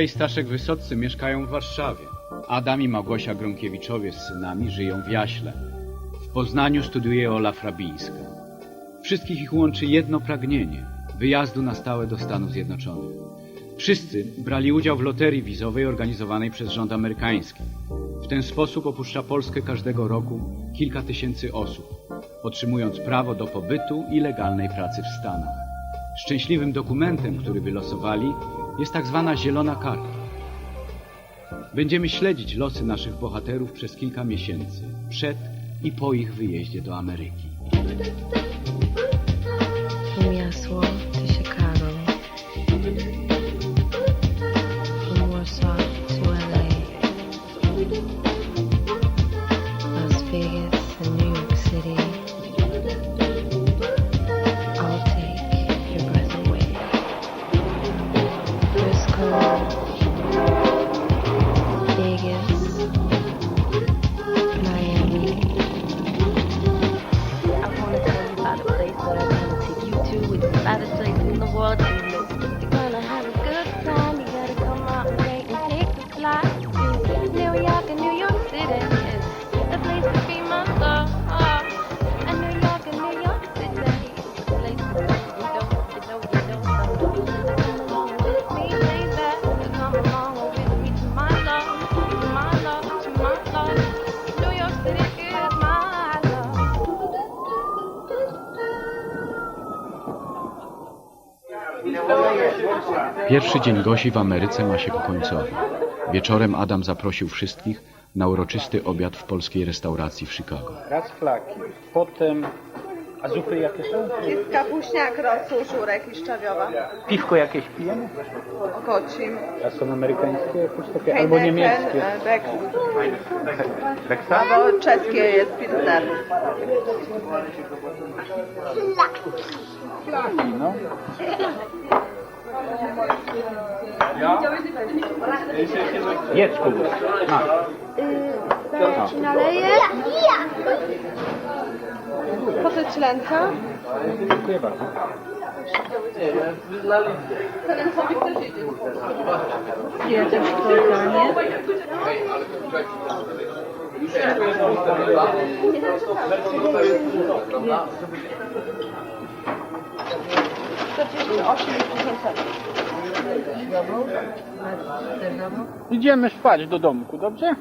i Staszek Wysoccy mieszkają w Warszawie. Adam i Małgosia Gronkiewiczowie z synami żyją w Jaśle. W Poznaniu studiuje Ola Frabińska. Wszystkich ich łączy jedno pragnienie wyjazdu na stałe do Stanów Zjednoczonych. Wszyscy brali udział w loterii wizowej organizowanej przez rząd amerykański. W ten sposób opuszcza Polskę każdego roku kilka tysięcy osób, otrzymując prawo do pobytu i legalnej pracy w Stanach. Szczęśliwym dokumentem, który wylosowali, jest tak zwana zielona karta. Będziemy śledzić losy naszych bohaterów przez kilka miesięcy, przed i po ich wyjeździe do Ameryki. From Pierwszy dzień Gosi w Ameryce ma się ku końcowi. Wieczorem Adam zaprosił wszystkich na uroczysty obiad w polskiej restauracji w Chicago. Raz flaki, potem... A zupy jakie są? Jest kapuśniak, rosół, żurek i szczawiowa. Piwko jakieś pijemy? Kocim. A są amerykańskie jakieś takie, albo niemieckie. e, Beck. Beksa? Albo czeskie jest Pilsner. No. Jedz Kubu. Masz. Po co ci lęca? Dziękuję bardzo. Idziemy spać do domku, dobrze?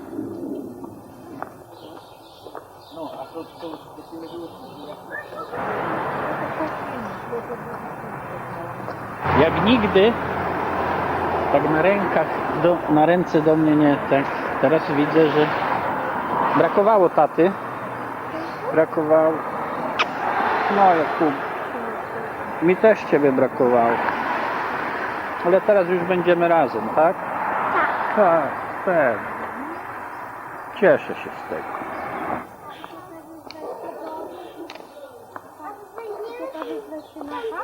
Jak nigdy, tak na rękach, do, na ręce do mnie nie, tak. Teraz widzę, że brakowało taty. Brakowało. No, Jakub. Mi też ciebie brakowało. Ale teraz już będziemy razem, tak? Tak. Tak, pewnie. Cieszę się z tego.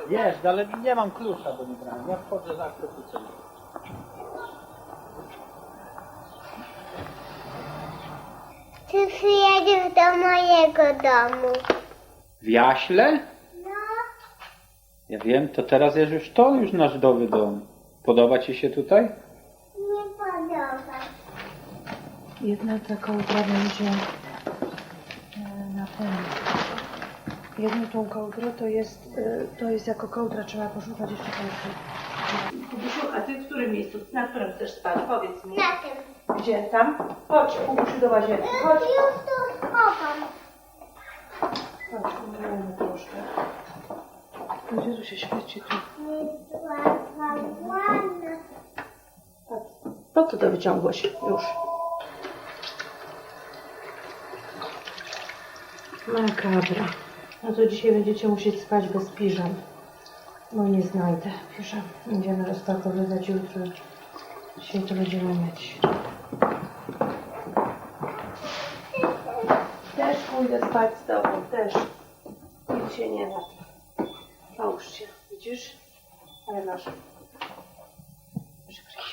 Jest, ale nie mam klucza do niego. Ja wchodzę za kluczem. Ty przyjedziesz do mojego domu. W Jaśle? Ja wiem, to teraz jest już to, już nasz nowy dom. Podoba Ci się tutaj? Nie podoba. Jedna ta kołdra będzie na pewno. Jedną tą kołdrę to jest, e, to jest jako kołdra, trzeba poszukać jeszcze kołdry. Kubusiu, a ty w którym miejscu, na którym chcesz spać? Powiedz mi. Na tym. Gdzie tam? Chodź, Kubusiu, do łazienki. Chodź. Już tu schowam. Chodź, umyjemy troszkę. Gdzie tu się świeci tu? Po co to wyciągłeś? Już. Makabra. No to dzisiaj będziecie musieć spać bez piżam. No nie znajdę piżam. Będziemy rozpakowywać jutro. Dzisiaj to będziemy mieć. Też pójdę spać z tobą, też. Nic się nie da. Połóż się, widzisz? Ale masz. Przykryj.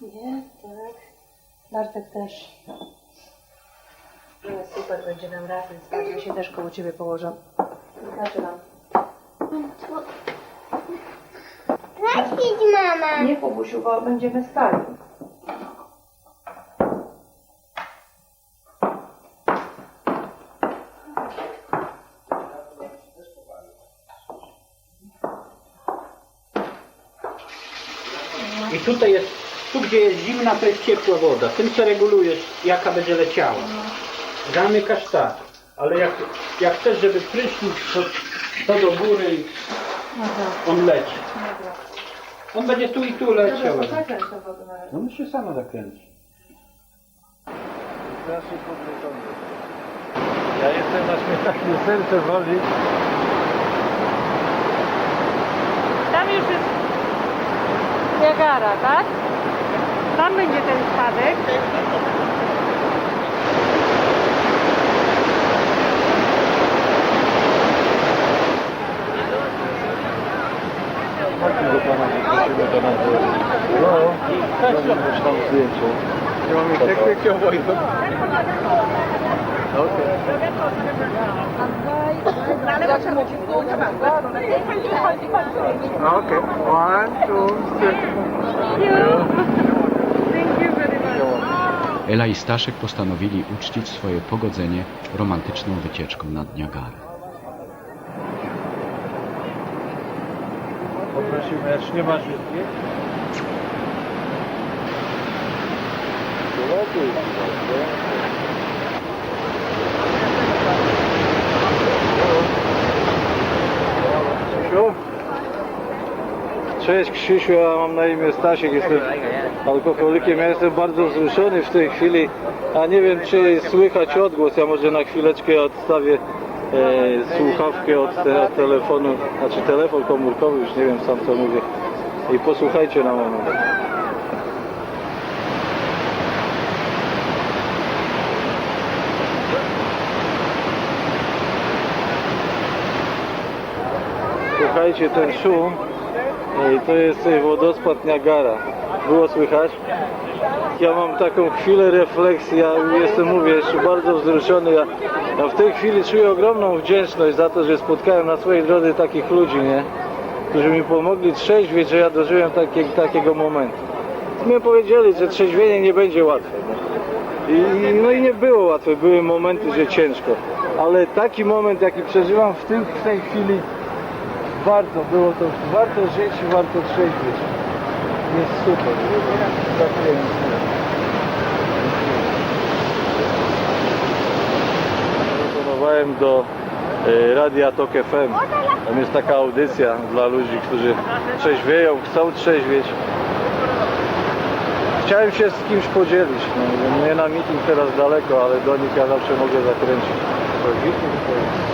Nie, tak. Bartek też. No super, będzie nam razem spać. Ja się też koło ciebie położę. Zaczynam. Zaśpić mama. Nie, Kubusiu, bo będziemy spali. Tutaj jest, tu gdzie jest zimna, to jest ciepła woda. Tym se regulujesz, jaka będzie leciała. Zamykasz tak, ale jak, jak chcesz, żeby prysznic, to, to do góry i on leci. On będzie tu i tu leciał. Zakręć tą wodę na razie. No musi sama zakręcić. Strasznie podniecony. Ja jestem na śmietanie, serce boli. Niagara, tak? Tam będzie ten spadek. Chodźmy do pana, poprosimy do nas. No, zrobimy tam zdjęcie. Ja mam technikę. Okay, one, two, Ela i Staszek postanowili uczcić swoje pogodzenie romantyczną wycieczką nad Niagarę. Poprosimy, jak nie masz zdjęć? Cześć Krzysiu, ja mam na imię Stasiek, jestem alkoholikiem. Ja jestem bardzo wzruszony w tej chwili, a nie wiem czy słychać odgłos. Ja może na chwileczkę odstawię e, słuchawkę od te, telefonu, znaczy telefon komórkowy, już nie wiem sam co mówię. I posłuchajcie na moment. Słuchajcie, ten szum e, to jest wodospad Niagara. Było słychać? Ja mam taką chwilę refleksji, ja jestem, mówię, jeszcze bardzo wzruszony. Ja, ja w tej chwili czuję ogromną wdzięczność za to, że spotkałem na swojej drodze takich ludzi, nie? Którzy mi pomogli trzeźwieć, że ja dożyłem takie, takiego momentu. My powiedzieli, że trzeźwienie nie będzie łatwe. I, no i nie było łatwe, były momenty, że ciężko. Ale taki moment, jaki przeżywam w, tym, w tej chwili, warto było to, warto żyć i warto trzeźwieć. Jest super. Telefonowałem do e, Radia Tok FM. Tam jest taka audycja dla ludzi, którzy trzeźwieją, chcą trzeźwieć. Chciałem się z kimś podzielić. No, nie na meeting teraz daleko, ale do nich ja zawsze mogę zakręcić. To meeting to jest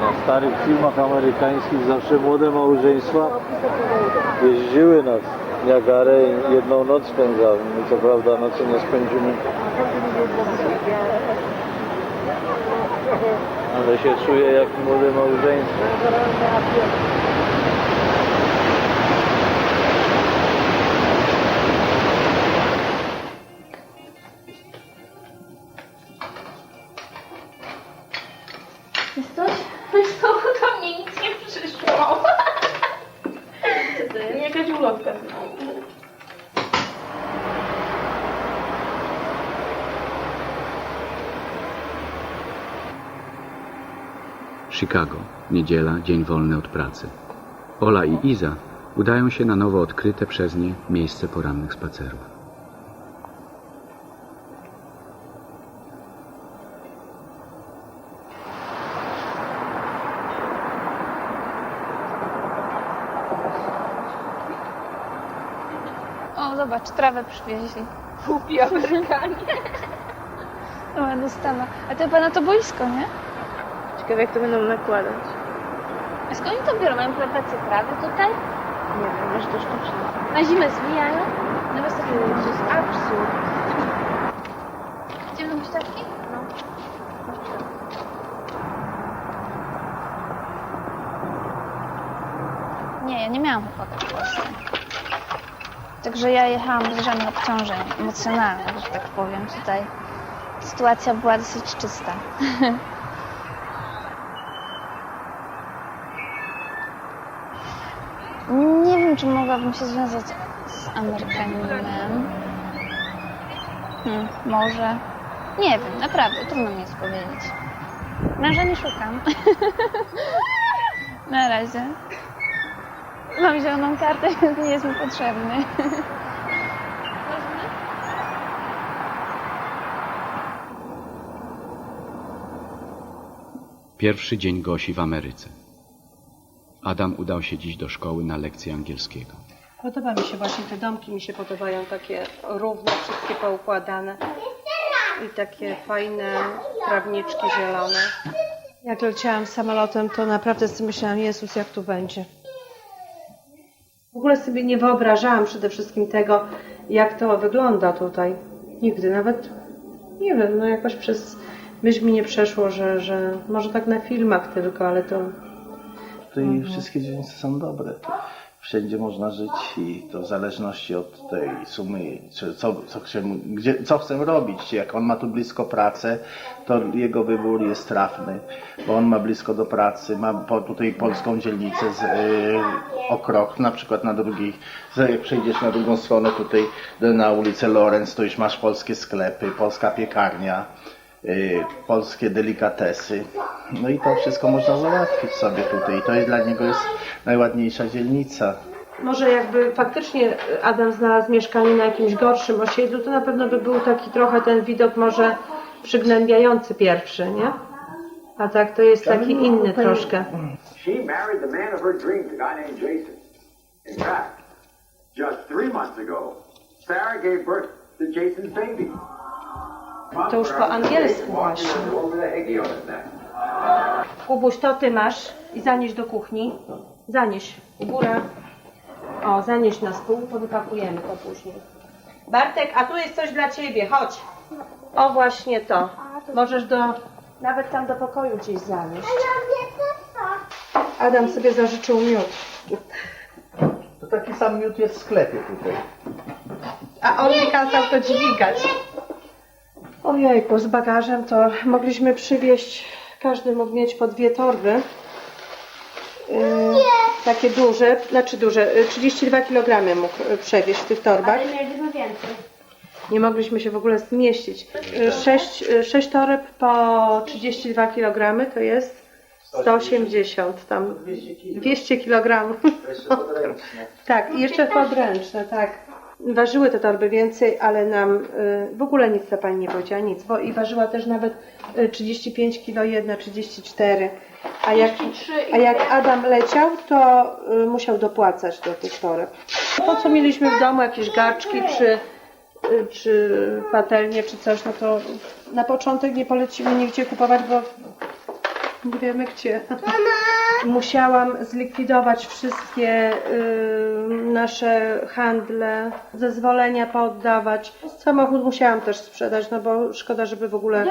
Na starych filmach amerykańskich zawsze młode małżeństwa jeździły na Niagarę i jedną noc spędzały. My co prawda nocy nie spędzimy. Ale się czuję jak młode małżeństwo. Chicago, niedziela, dzień wolny od pracy. Ola i Iza udają się na nowo odkryte przez nie miejsce porannych spacerów. O, zobacz, trawę przywieźli. Głupi Amerykanie. O, dostawa. A to chyba na to boisko, nie? Ciekawe jak to będą nakładać. A skąd oni to biorą? Mają plantację trawy tutaj? Nie wiem, może to sztuczne. Na zimę zwijają? Na was takie To jest absurd. Idziemy do huśtawki? No. Nie, ja nie miałam chłopaka w Polsce. Także ja jechałam bez żadnych obciążeń emocjonalnych, że tak powiem. Tutaj sytuacja była dosyć czysta. Nie wiem, czy mogłabym się związać z Amerykaninem. Hmm, może. Nie wiem, naprawdę, trudno mi jest powiedzieć. Męża nie szukam. Na razie. Mam zieloną kartę, więc nie jest mi potrzebny. Pierwszy dzień Gosi w Ameryce. Adam udał się dziś do szkoły na lekcję angielskiego. Podoba mi się właśnie, te domki mi się podobają, takie równe, wszystkie poukładane. I takie fajne trawniczki zielone. Jak leciałam samolotem, to naprawdę sobie myślałam, Jezus, jak tu będzie. W ogóle sobie nie wyobrażałam przede wszystkim tego, jak to wygląda tutaj. Nigdy, nawet nie wiem, no jakoś przez myśl mi nie przeszło, że, że może tak na filmach tylko, ale to Tutaj wszystkie dzielnice są dobre. Wszędzie można żyć i to w zależności od tej sumy, czy co, co, chcę, gdzie, co chcę robić. Jak on ma tu blisko pracę, to jego wybór jest trafny, bo on ma blisko do pracy, ma po, tutaj polską dzielnicę z, y, o krok, na przykład na drugiej, jak przejdziesz na drugą stronę tutaj na ulicę Lorenz, to już masz polskie sklepy, polska piekarnia polskie delikatesy. No i to wszystko można załatwić sobie tutaj. I to jest dla niego jest najładniejsza dzielnica. Może jakby faktycznie Adam znalazł mieszkanie na jakimś gorszym osiedlu, to na pewno by był taki trochę ten widok może przygnębiający pierwszy, nie? A tak to jest taki inny troszkę. She married the man of her dreams, a guy named Jason. In fact, just three months ago, Sarah gave birth to Jason's baby. To już po angielsku właśnie. Kubuś, to ty masz i zanieś do kuchni. Zanieś. Góra. O, zanieś na stół, to wypakujemy to później. Bartek, a tu jest coś dla ciebie, chodź. O, właśnie to. Możesz do, nawet tam do pokoju gdzieś zanieść. Adam sobie zażyczył miód. To taki sam miód jest w sklepie tutaj. A on mi kazał to dźwigać. Ojejku, z bagażem to mogliśmy przywieźć, każdy mógł mieć po dwie torby. Yy, takie duże, znaczy duże, yy, 32 kg mógł yy, przewieźć w tych torbach. Ale mieliśmy więcej. Nie mogliśmy się w ogóle zmieścić. Yy, Sześć, yy, sześć toreb po 32 kg to jest 180, tam 200 kg. Tak, i jeszcze podręczne, tak. Ważyły te torby więcej, ale nam y, w ogóle nic ta pani nie powiedziała, nic. Bo i ważyła też nawet y, 35 kg jedna, 34. A jak, a jak Adam leciał, to y, musiał dopłacać do tych toreb. Po co mieliśmy w domu jakieś garczki czy, y, czy patelnie, czy coś, no to na początek nie polecimy nigdzie kupować, bo nie wiemy gdzie. Musiałam zlikwidować wszystkie y, nasze handle, zezwolenia pooddawać. Samochód musiałam też sprzedać, no bo szkoda, żeby w ogóle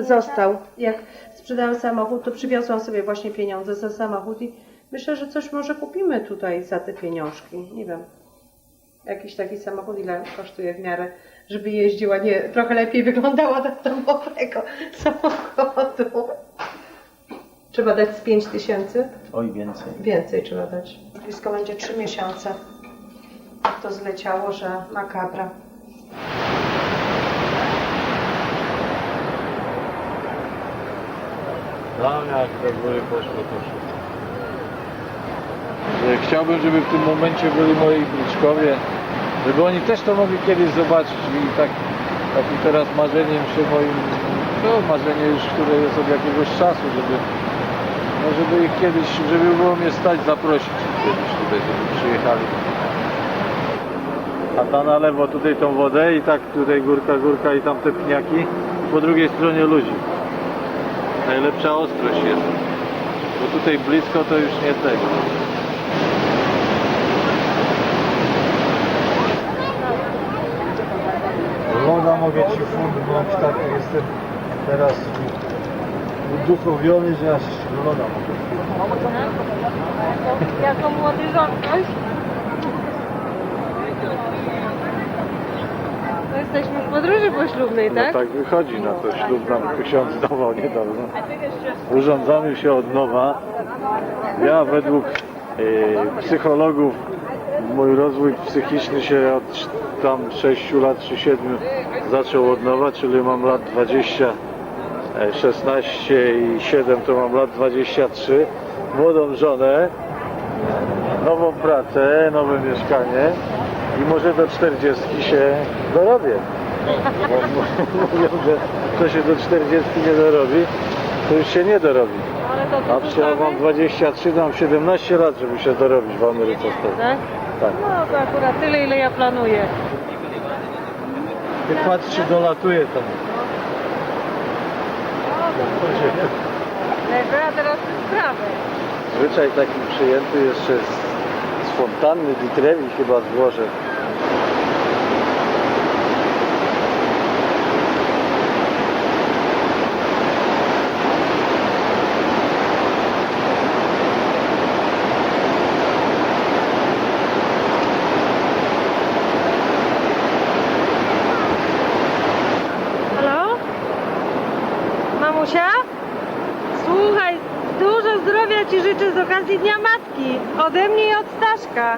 został. Jak sprzedałam samochód, to przywiozłam sobie właśnie pieniądze za samochód i myślę, że coś może kupimy tutaj za te pieniążki. Nie wiem. Jakiś taki samochód, ile kosztuje w miarę, żeby jeździła, nie, trochę lepiej wyglądała do domowego samochodu. Trzeba dać z 5 tysięcy? Oj, więcej. Więcej trzeba dać. Blisko będzie 3 miesiące. To zleciało, że makabra. Tam jak do góry poszło to wszystko. Że Chciałbym, żeby w tym momencie byli moi wnuczkowie, żeby oni też to mogli kiedyś zobaczyć i tak, takim teraz marzeniem się moim, to marzenie już, które jest od jakiegoś czasu, żeby, no żeby ich kiedyś, żeby było mnie stać zaprosić kiedyś tutaj, żeby przyjechali. A ta na lewo tutaj tą wodę i tak tutaj górka, górka i tam te pniaki, po drugiej stronie ludzi. Najlepsza ostrość jest. Bo tutaj blisko to już nie tego. Woda mogę Ci fundnąć, tak jestem teraz uduchowiony, że aż mogę. Jako młody żonkoś. To jesteśmy w podróży poślubnej, No tak? tak wychodzi na to ślub nam ksiądz dawał niedawno. Urządzamy się od nowa. Ja według e, psychologów mój rozwój psychiczny się od tam 6 lat czy 7 zaczął od nowa, czyli mam lat 20, e, 16 i 7 to mam lat 23. Młodą żonę, nową pracę, nowe mieszkanie i może do 40 się dorobię. Bo mówią, że kto się do 40 nie dorobi, to już się nie dorobi. A przecież ja mam 23, to mam 17 lat, żeby się dorobić w Ameryce tak? Tak. No to akurat tyle, ile ja planuję. Ty patrz, czy dolatuje tam. Najpierw teraz sprawę. Zwyczaj taki przyjęty jeszcze z, z fontanny di Trevi chyba z Włoszech. Halo? Mamusia? Słuchaj, dużo zdrowia Ci życzę z okazji Dnia Matki. Ode mnie i od Staszka.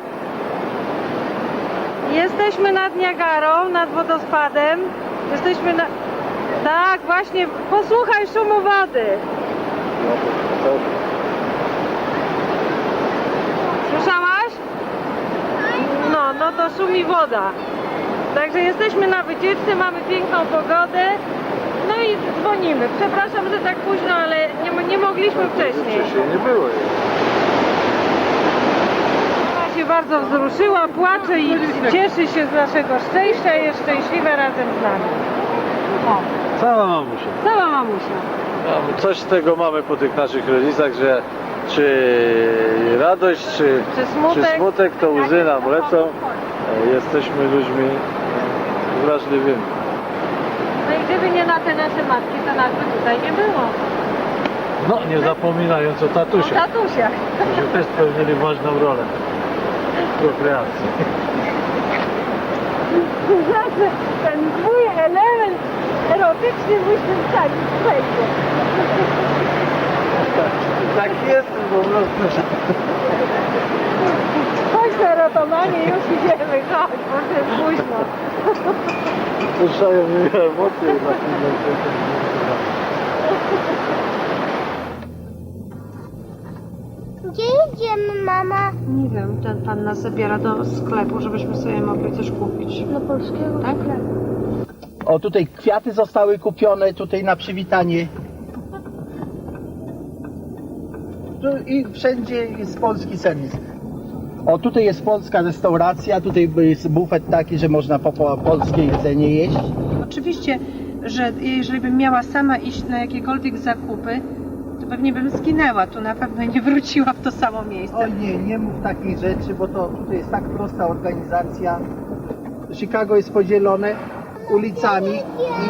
Jesteśmy nad Niagarą, nad wodospadem. Jesteśmy na... Tak, właśnie, posłuchaj szumu wody. Słyszałaś? No, no to szumi woda. Także jesteśmy na wycieczce, mamy piękną pogodę. Dzwonimy. Przepraszam, że tak późno, ale nie, nie mogliśmy wcześniej. wcześniej nie było jej. Się bardzo wzruszyła, płacze i cieszy się z naszego szczęścia i jest szczęśliwa razem z nami. O, Cała mamusia. cała mamusia. No, Coś z tego mamy po tych naszych rodzicach, że czy radość, czy, Czy smutek? czy smutek to łzy nam lecą. E, Jesteśmy ludźmi wrażliwymi. Gdyby nie na te nasze matki, to nas by tutaj nie było. No, nie zapominając o O tatusiach, tatusiach. którzy też spełnili ważną rolę w prokreacji. Zawsze ten twój element erotyczny musi wsadzić wszędzie. Tak jest po prostu. Chodź na erotomanie, już idziemy, chodź, bo już jest późno. Puszczają mnie emocje na chwilę. Gdzie idziemy, mama? Nie wiem, ten pan nas zabiera do sklepu, żebyśmy sobie mogli coś kupić. Do polskiego Tak? O, tutaj kwiaty zostały kupione, tutaj na przywitanie. Tu I wszędzie jest polski serwis. O, tutaj jest polska restauracja, tutaj jest bufet taki, że można po, po polskie jedzenie jeść. Oczywiście, że jeżeli bym miała sama iść na jakiekolwiek zakupy, to pewnie bym zginęła. Tu na pewno nie wróciła w to samo miejsce. O nie, nie mów takich rzeczy, bo to tutaj jest tak prosta organizacja. Chicago jest podzielone ulicami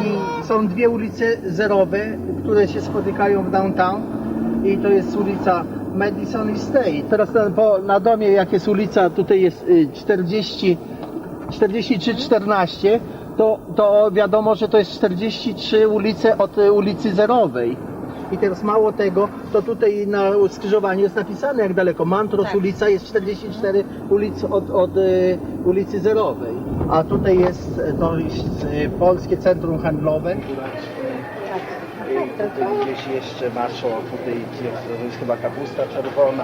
i są dwie ulice zerowe, które się spotykają w downtown i to jest ulica Madison i State. Teraz na, po, na domie jak jest ulica, tutaj jest y, 40, 43-14, to, to wiadomo, że to jest 43 ulice od y, ulicy zerowej. I teraz mało tego, to tutaj na skrzyżowaniu jest napisane jak daleko. Mantros ulica jest 44 ulic od, od y, ulicy Zerowej. A tutaj jest e, to jest y, Polskie Centrum Handlowe. Tutaj gdzieś jeszcze masz, o tutaj jest, to jest chyba kapusta czerwona.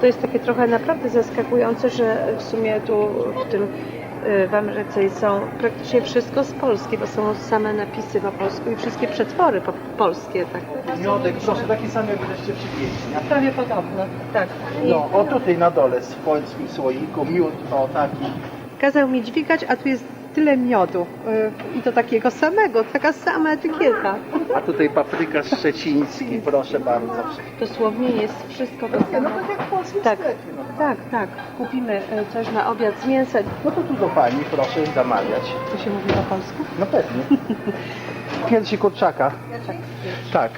To jest takie trochę naprawdę zaskakujące, że w sumie tu w tym y, w Ameryce są praktycznie wszystko z Polski, bo są same napisy po polsku i wszystkie przetwory po, polskie. Tak. Miodek, proszę, taki sam jak żeście przywieźli. Prawie podobno, tak. I No, o tutaj na dole w polskim słoiku, miód, o taki. kazał mi dźwigać, a tu jest tyle miodu. y, I to takiego samego, taka sama etykieta. A tutaj papryka szczeciński, proszę bardzo. Dosłownie jest wszystko to No samo. tak jak w polskim Tak. sklepie. No. Tak, tak. Kupimy y, coś na obiad z mięsa. no to tu do pani, proszę zamawiać. To się mówi po polsku? No pewnie. Piersi kurczaka. Tak.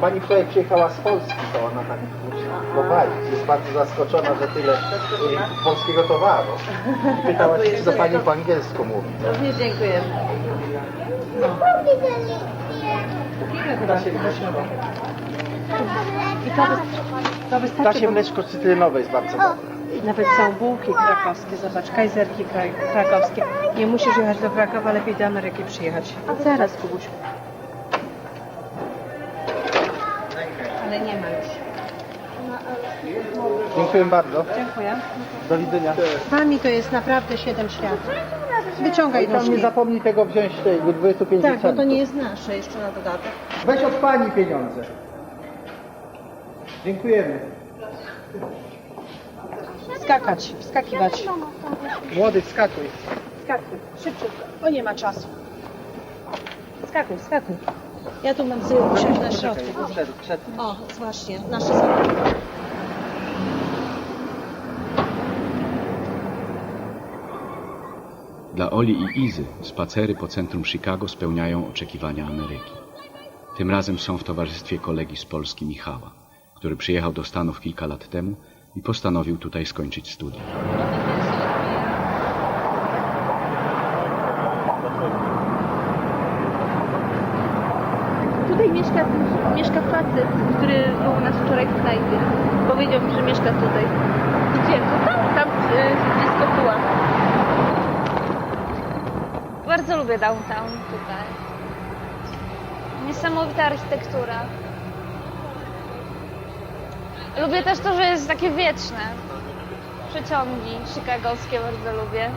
Pani wczoraj przyjechała z Polski, to ona tak chowali. Jest bardzo zaskoczona, że tyle y, polskiego towaru. Pytała się, czy do pani po angielsku mówi. Również dziękuję. I to, wys- to Ta wystarczy, się bo mleczko cytrynowe jest bardzo dobre. Nawet są bułki krakowskie, zobacz, kajzerki kra- krakowskie. Nie musisz jechać do Krakowa, lepiej do Ameryki przyjechać. Zaraz, Kubuś. Ale nie ma już. Dziękuję bardzo. Dziękuję. Do widzenia. Z to jest naprawdę siedem świat. Wyciągaj Tam nie nóżki. zapomnij tego wziąć tego 25 Tak, bo to centów. nie jest nasze jeszcze na dodatek. Weź od pani pieniądze. Dziękujemy. Skakać, wskakiwać. Młody, wskakuj. Skakuj, szybciutko. O, nie ma czasu. Skakuj, skakuj. Ja tu mam tyłu usiąść na środku. Przed, przed. O, właśnie, nasze samochody. Dla Oli i Izy spacery po centrum Chicago spełniają oczekiwania Ameryki. Tym razem są w towarzystwie kolegi z Polski Michała, który przyjechał do Stanów kilka lat temu i postanowił tutaj skończyć studia. Tutaj mieszka, mieszka facet, który był u nas wczoraj w knajpie. Powiedział mi, że mieszka tutaj. Gdzie? Tutaj? Tam y, blisko była. Bardzo lubię downtown tutaj. Niesamowita architektura. Lubię też to, że jest takie wieczne. Przeciągi chicagowskie bardzo lubię.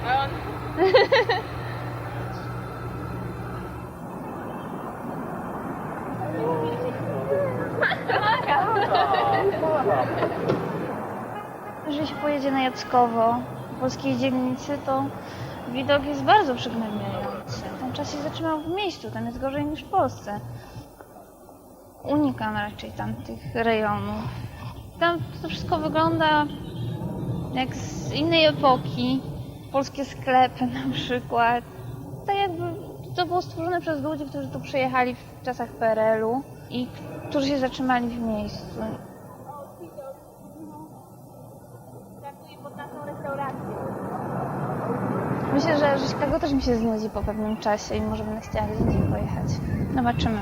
Jeżeli się pojedzie na Jackowo, w polskiej dzielnicy, to widok jest bardzo przygnębiający. Czas się zaczyna w miejscu, tam jest gorzej niż w Polsce. Unikam raczej tamtych rejonów. Tam to wszystko wygląda jak z innej epoki. Polskie sklepy na przykład. Tak jakby to było stworzone przez ludzi, którzy tu przyjechali w czasach PRL-u i którzy się zatrzymali w miejscu. Myślę, Chicago też mi się znudzi po pewnym czasie i może będę chciała gdzieś indziej pojechać. Zobaczymy.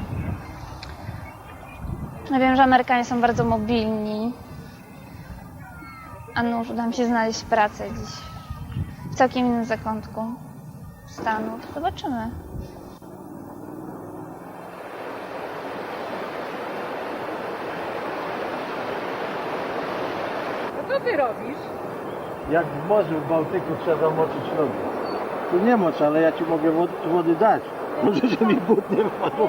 Ja wiem, że Amerykanie są bardzo mobilni. A nuż uda mi się znaleźć pracę gdzieś w całkiem innym zakątku Stanów. Zobaczymy. Co ty robisz? Jak w morzu, w Bałtyku trzeba zamoczyć nogi. Tu nie mocz, ale ja ci mogę wody, wody dać. Może, że mi but nie wpadł.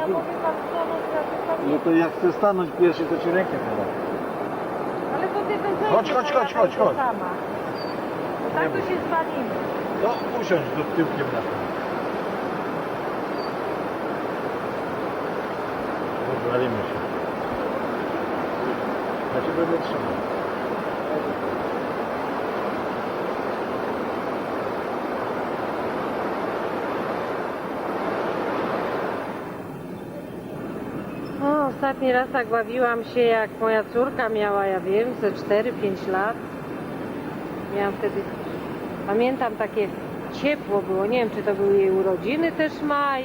No to jak chcę stanąć pierwszy, to ci rękę podam. Ale to ty będziesz Chodź, chodź, chodź, chodź, chodź. sama. Bo tak to się zwalimy. No usiądź do tyłkiem na to. Rozwalimy się. Ja cię będę trzymał. O, ostatni raz tak bawiłam się, jak moja córka miała, ja wiem, ze 4-5 lat. Miałam wtedy, pamiętam takie ciepło było, nie wiem, czy to były jej urodziny też maj,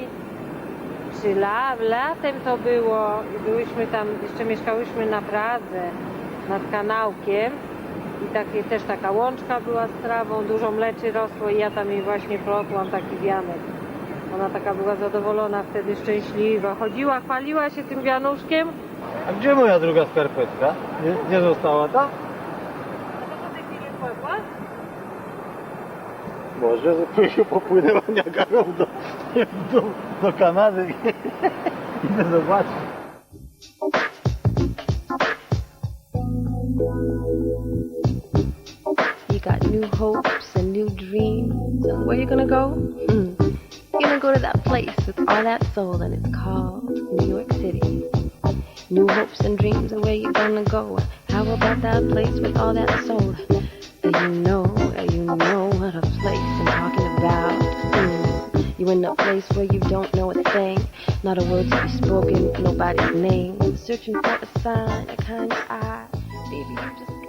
czy la, latem to było. I byłyśmy tam, jeszcze mieszkałyśmy na Pradze, nad kanałkiem. I takie, też taka łączka była z trawą, dużo mleczy rosło i ja tam jej właśnie plotłam taki wianek. Ona taka była zadowolona, wtedy szczęśliwa. Chodziła, chwaliła się tym wianuszkiem. A gdzie moja druga skarpetka? Nie, nie została ta? Może, że się popłynęła Niagarą do, do, do Kanady. Idę zobaczyć. You got new hopes and new dreams. Where you gonna go? Hmm. Gonna go to that place with all that soul, and it's called New York City. New hopes and dreams are where you're gonna go. How about that place with all that soul? You know, you know what a place I'm talking about. Mm. You in a place where you don't know a thing, not a word to be spoken, nobody's name. Searching for a sign, a kind of eye. Baby, you just